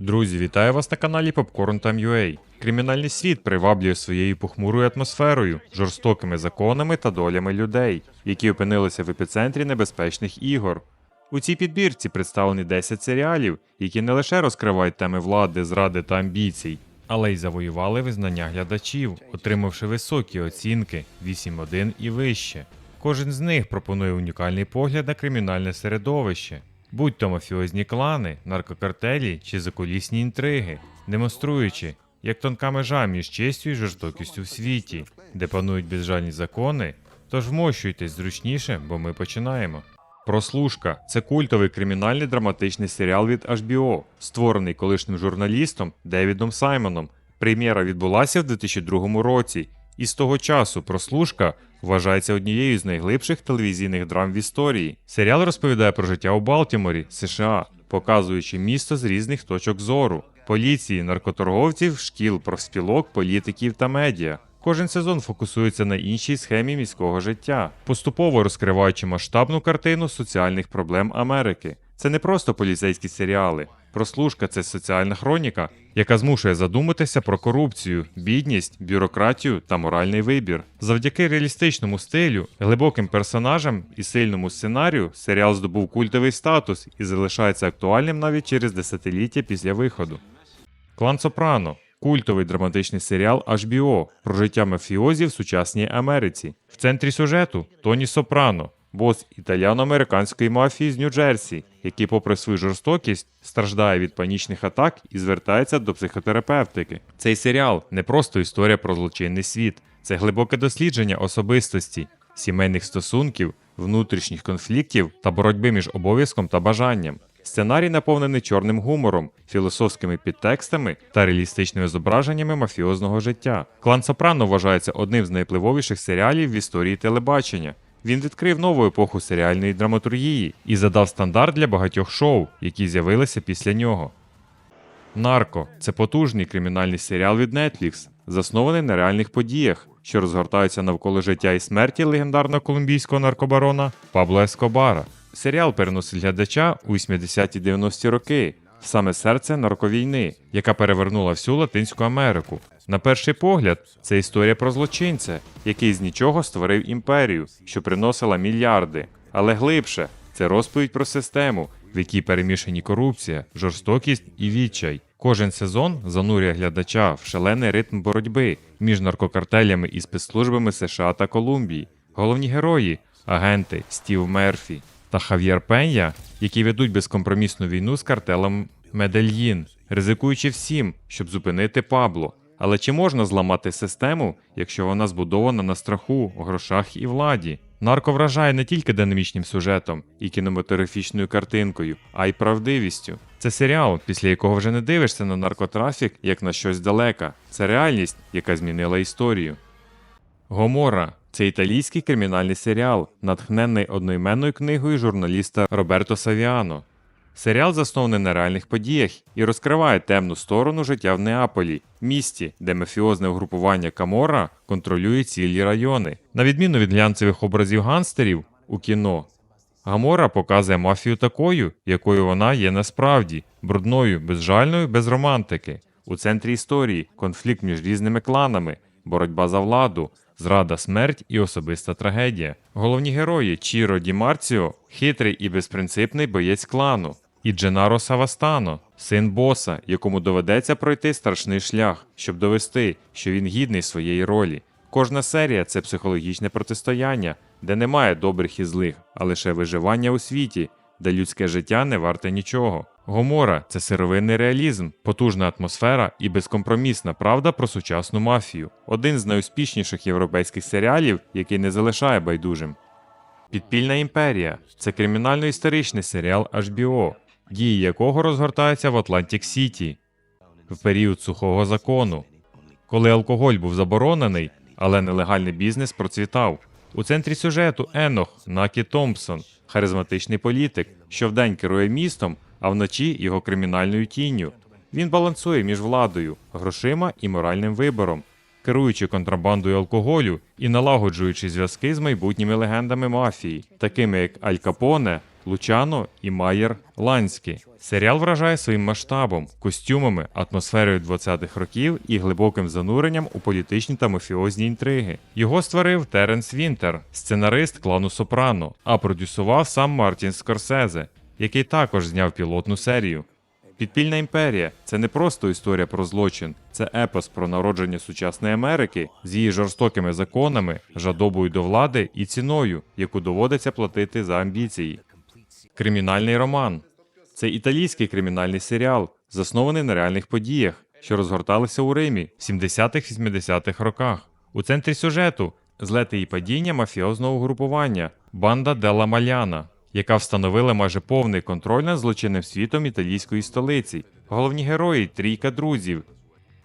Друзі, вітаю вас на каналі Popcorn Time UA. Кримінальний світ приваблює своєю похмурою атмосферою, жорстокими законами та долями людей, які опинилися в епіцентрі небезпечних ігор. У цій підбірці представлені 10 серіалів, які не лише розкривають теми влади, зради та амбіцій, але й завоювали визнання глядачів, отримавши високі оцінки 8.1 і вище. Кожен з них пропонує унікальний погляд на кримінальне середовище, будь то мафіозні клани, наркокартелі чи закулісні інтриги, демонструючи, як тонка межа між честю і жорстокістю в світі, де панують безжальні закони. Тож вмощуйтесь зручніше, бо ми починаємо. Прослушка це культовий кримінальний драматичний серіал від HBO, створений колишнім журналістом Девідом Саймоном. Прем'єра відбулася в 2002 році, і з того часу прослушка вважається однією з найглибших телевізійних драм в історії. Серіал розповідає про життя у Балтіморі, США, показуючи місто з різних точок зору, поліції, наркоторговців, шкіл, профспілок, політиків та медіа. Кожен сезон фокусується на іншій схемі міського життя, поступово розкриваючи масштабну картину соціальних проблем Америки. Це не просто поліцейські серіали. Прослушка це соціальна хроніка, яка змушує задуматися про корупцію, бідність, бюрократію та моральний вибір. Завдяки реалістичному стилю, глибоким персонажам і сильному сценарію серіал здобув культовий статус і залишається актуальним навіть через десятиліття після виходу. Клан Сопрано культовий драматичний серіал HBO про життя мафіозі в сучасній Америці. В центрі сюжету Тоні Сопрано, бос італіано-американської мафії з Нью-Джерсі, який, попри свою жорстокість, страждає від панічних атак і звертається до психотерапевтики. Цей серіал не просто історія про злочинний світ, це глибоке дослідження особистості, сімейних стосунків, внутрішніх конфліктів та боротьби між обов'язком та бажанням. Сценарій наповнений чорним гумором, філософськими підтекстами та реалістичними зображеннями мафіозного життя. Клан Сопрано вважається одним з найвпливовіших серіалів в історії телебачення. Він відкрив нову епоху серіальної драматургії і задав стандарт для багатьох шоу, які з'явилися після нього. Нарко це потужний кримінальний серіал від Netflix, заснований на реальних подіях, що розгортаються навколо життя і смерті легендарного колумбійського наркобарона Пабло Ескобара. Серіал переносить глядача у 80-ті 90-ті роки, в саме серце нарковійни, яка перевернула всю Латинську Америку. На перший погляд, це історія про злочинця, який з нічого створив імперію, що приносила мільярди. Але глибше це розповідь про систему, в якій перемішані корупція, жорстокість і відчай. Кожен сезон занурює глядача в шалений ритм боротьби між наркокартелями і спецслужбами США та Колумбії. Головні герої агенти Стів Мерфі та Хав'єр Пенья, які ведуть безкомпромісну війну з картелем Медельїн, ризикуючи всім, щоб зупинити Пабло. Але чи можна зламати систему, якщо вона збудована на страху, грошах і владі? Нарко вражає не тільки динамічним сюжетом і кінематографічною картинкою, а й правдивістю. Це серіал, після якого вже не дивишся на наркотрафік як на щось далеке. Це реальність, яка змінила історію. Гомора це італійський кримінальний серіал, натхнений одноіменною книгою журналіста Роберто Савіано. Серіал заснований на реальних подіях і розкриває темну сторону життя в Неаполі, місті, де мафіозне угрупування Камора контролює цілі райони. На відміну від глянцевих образів гангстерів у кіно, Гамора показує мафію такою, якою вона є насправді брудною, безжальною, без романтики. У центрі історії конфлікт між різними кланами, боротьба за владу, зрада, смерть і особиста трагедія. Головні герої Чіро Ді Марціо – хитрий і безпринципний боєць клану, і Дженаро Савастано, син боса, якому доведеться пройти страшний шлях, щоб довести, що він гідний своєї ролі. Кожна серія це психологічне протистояння, де немає добрих і злих, а лише виживання у світі, де людське життя не варте нічого. Гомора це сировинний реалізм, потужна атмосфера і безкомпромісна правда про сучасну мафію. Один з найуспішніших європейських серіалів, який не залишає байдужим. Підпільна імперія це кримінально-історичний серіал HBO, дії якого розгортаються в Атлантик Сіті в період сухого закону, коли алкоголь був заборонений, але нелегальний бізнес процвітав. У центрі сюжету Енох Накі Томпсон, харизматичний політик, що вдень керує містом, а вночі його кримінальною тінню. Він балансує між владою, грошима і моральним вибором, керуючи контрабандою алкоголю і налагоджуючи зв'язки з майбутніми легендами мафії, такими як Аль Капоне, Лучано і Майер Ланські. Серіал вражає своїм масштабом, костюмами, атмосферою 20-х років і глибоким зануренням у політичні та мафіозні інтриги. Його створив Теренс Вінтер, сценарист клану Сопрано, а продюсував сам Мартін Скорсезе, який також зняв пілотну серію. Підпільна імперія це не просто історія про злочин, це епос про народження сучасної Америки з її жорстокими законами, жадобою до влади і ціною, яку доводиться платити за амбіції. Кримінальний роман це італійський кримінальний серіал, заснований на реальних подіях, що розгорталися у Римі в 70-80-х роках. У центрі сюжету злети і падіння мафіозного угрупування Банда Делла Маляна, яка встановила майже повний контроль над злочинним світом італійської столиці. Головні герої трійка друзів.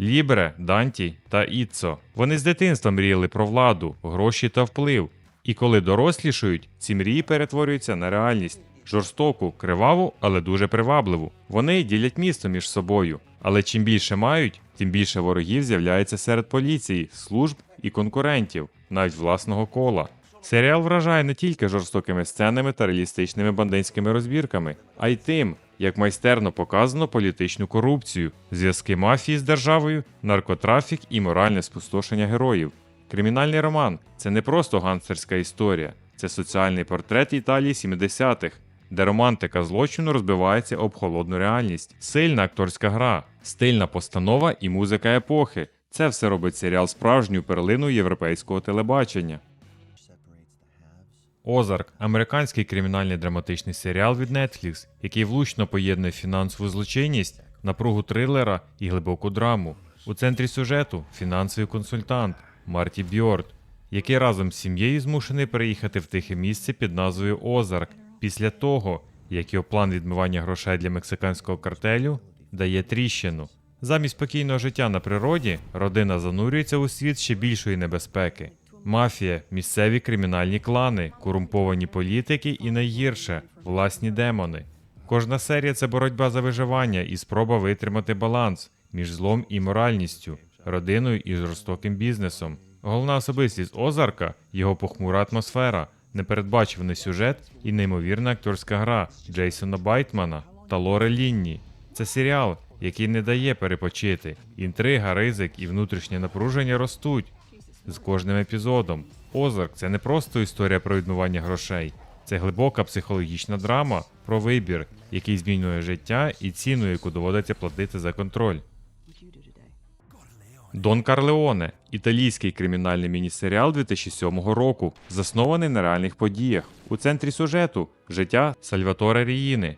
Лібре, Данті та Іццо. Вони з дитинства мріяли про владу, гроші та вплив. І коли дорослішають, ці мрії перетворюються на реальність жорстоку, криваву, але дуже привабливу. Вони ділять місто між собою, але чим більше мають, тим більше ворогів з'являється серед поліції, служб і конкурентів, навіть власного кола. Серіал вражає не тільки жорстокими сценами та реалістичними бандитськими розбірками, а й тим, як майстерно показано політичну корупцію, зв'язки мафії з державою, наркотрафік і моральне спустошення героїв. Кримінальний роман це не просто гангстерська історія, це соціальний портрет Італії 70-х, де романтика злочину розбивається об холодну реальність, сильна акторська гра, стильна постанова і музика епохи. Це все робить серіал справжньою перлиною європейського телебачення. Озарк американський кримінальний драматичний серіал від Netflix, який влучно поєднує фінансову злочинність, напругу трилера і глибоку драму. У центрі сюжету фінансовий консультант Марті Бьорд, який разом з сім'єю змушений переїхати в тихе місце під назвою Озарк після того, як його план відмивання грошей для мексиканського картелю дає тріщину. Замість спокійного життя на природі родина занурюється у світ ще більшої небезпеки. Мафія, місцеві кримінальні клани, корумповані політики і найгірше власні демони. Кожна серія це боротьба за виживання і спроба витримати баланс між злом і моральністю, родиною і жорстоким бізнесом. Головна особистість Озарка його похмура атмосфера, непередбачуваний сюжет і неймовірна акторська гра Джейсона Байтмана та Лори Лінні. Це серіал, який не дає перепочити. Інтрига, ризик і внутрішнє напруження ростуть з кожним епізодом. Озарк це не просто історія про відмивання грошей, це глибока психологічна драма про вибір, який змінює життя і ціну, яку доводиться платити за контроль. Дон Карлеоне італійський кримінальний міні-серіал 2007 року, заснований на реальних подіях. У центрі сюжету життя Сальваторе Ріїни,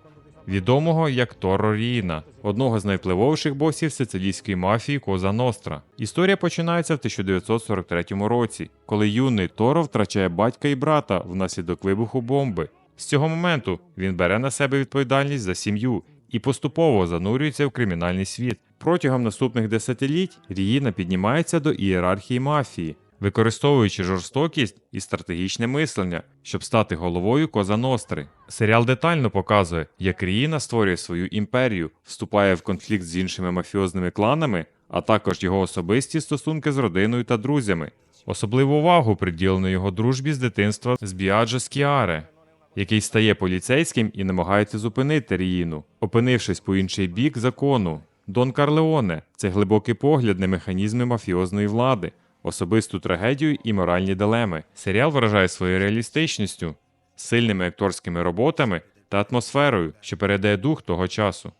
відомого як Торо Ріїна, одного з найвпливовіших босів сицилійської мафії Коза Ностра. Історія починається в 1943 році, коли юний Торо втрачає батька і брата внаслідок вибуху бомби. З цього моменту він бере на себе відповідальність за сім'ю і поступово занурюється в кримінальний світ. Протягом наступних десятиліть Ріїна піднімається до ієрархії мафії, використовуючи жорстокість і стратегічне мислення, щоб стати головою Коза Ностри. Серіал детально показує, як Ріїна створює свою імперію, вступає в конфлікт з іншими мафіозними кланами, а також його особисті стосунки з родиною та друзями. Особливу увагу приділено його дружбі з дитинства з Біаджо Скіаре, який стає поліцейським і намагається зупинити Ріїну, опинившись по інший бік закону. Дон Карлеоне це глибокий погляд на механізми мафіозної влади, особисту трагедію і моральні дилеми. Серіал вражає своєю реалістичністю, сильними акторськими роботами та атмосферою, що передає дух того часу.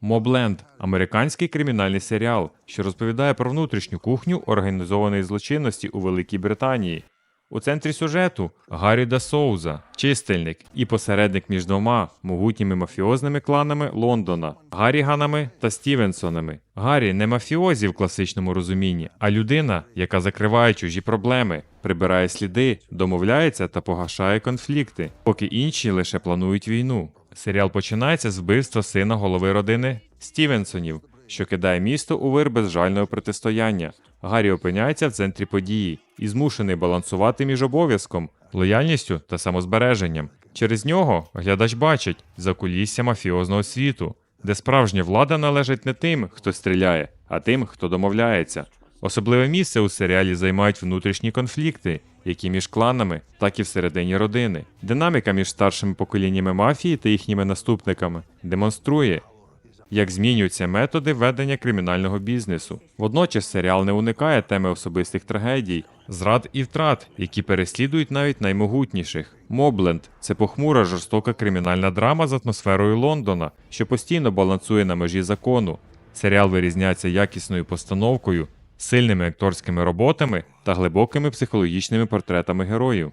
Мобленд американський кримінальний серіал, що розповідає про внутрішню кухню організованої злочинності у Великій Британії. У центрі сюжету Гаррі да Соуза, чистильник і посередник між двома могутніми мафіозними кланами Лондона Гарріганами та Стівенсонами. Гаррі не мафіозі в класичному розумінні, а людина, яка закриває чужі проблеми, прибирає сліди, домовляється та погашає конфлікти, поки інші лише планують війну. Серіал починається з вбивства сина голови родини Стівенсонів, що кидає місто у вир безжального протистояння. Гаррі опиняється в центрі події і змушений балансувати між обов'язком, лояльністю та самозбереженням. Через нього глядач бачить закулісся мафіозного світу, де справжня влада належить не тим, хто стріляє, а тим, хто домовляється. Особливе місце у серіалі займають внутрішні конфлікти, як і між кланами, так і всередині родини. Динаміка між старшими поколіннями мафії та їхніми наступниками демонструє, як змінюються методи ведення кримінального бізнесу. Водночас серіал не уникає теми особистих трагедій, зрад і втрат, які переслідують навіть наймогутніших. Мобленд це похмура жорстока кримінальна драма з атмосферою Лондона, що постійно балансує на межі закону. Серіал вирізняється якісною постановкою, сильними акторськими роботами та глибокими психологічними портретами героїв.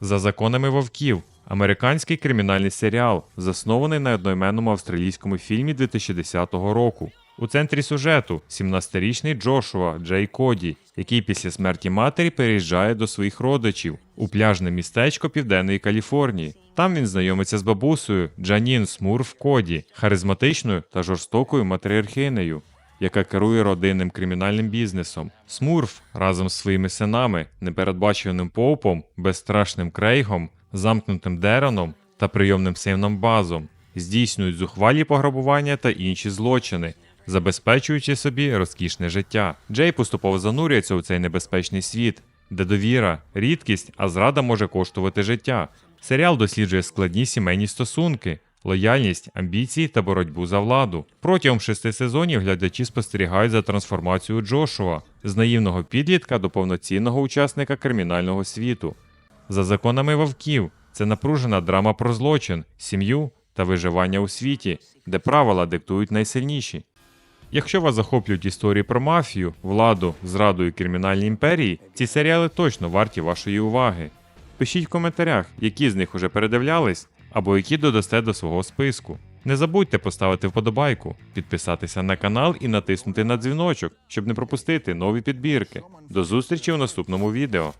За законами вовків. Американський кримінальний серіал, заснований на одноіменному австралійському фільмі 2010 року. У центрі сюжету 17-річний Джошуа Джей Коді, який після смерті матері переїжджає до своїх родичів у пляжне містечко Південної Каліфорнії. Там він знайомиться з бабусею Джанін Смурф Коді, харизматичною та жорстокою матріархинею, яка керує родинним кримінальним бізнесом. Смурф разом з своїми синами, непередбачуваним Поупом, безстрашним Крейгом, замкнутим Дероном та прийомним сином Базом здійснюють зухвалі пограбування та інші злочини, забезпечуючи собі розкішне життя. Джей поступово занурюється у цей небезпечний світ, де довіра, рідкість, а зрада може коштувати життя. Серіал досліджує складні сімейні стосунки, лояльність, амбіції та боротьбу за владу. Протягом шести сезонів глядачі спостерігають за трансформацією Джошуа з наївного підлітка до повноцінного учасника кримінального світу. За законами вовків це напружена драма про злочин, сім'ю та виживання у світі, де правила диктують найсильніші. Якщо вас захоплюють історії про мафію, владу, зраду і кримінальні імперії, ці серіали точно варті вашої уваги. Пишіть в коментарях, які з них уже передивлялись, або які додасте до свого списку. Не забудьте поставити вподобайку, підписатися на канал і натиснути на дзвіночок, щоб не пропустити нові підбірки. До зустрічі у наступному відео.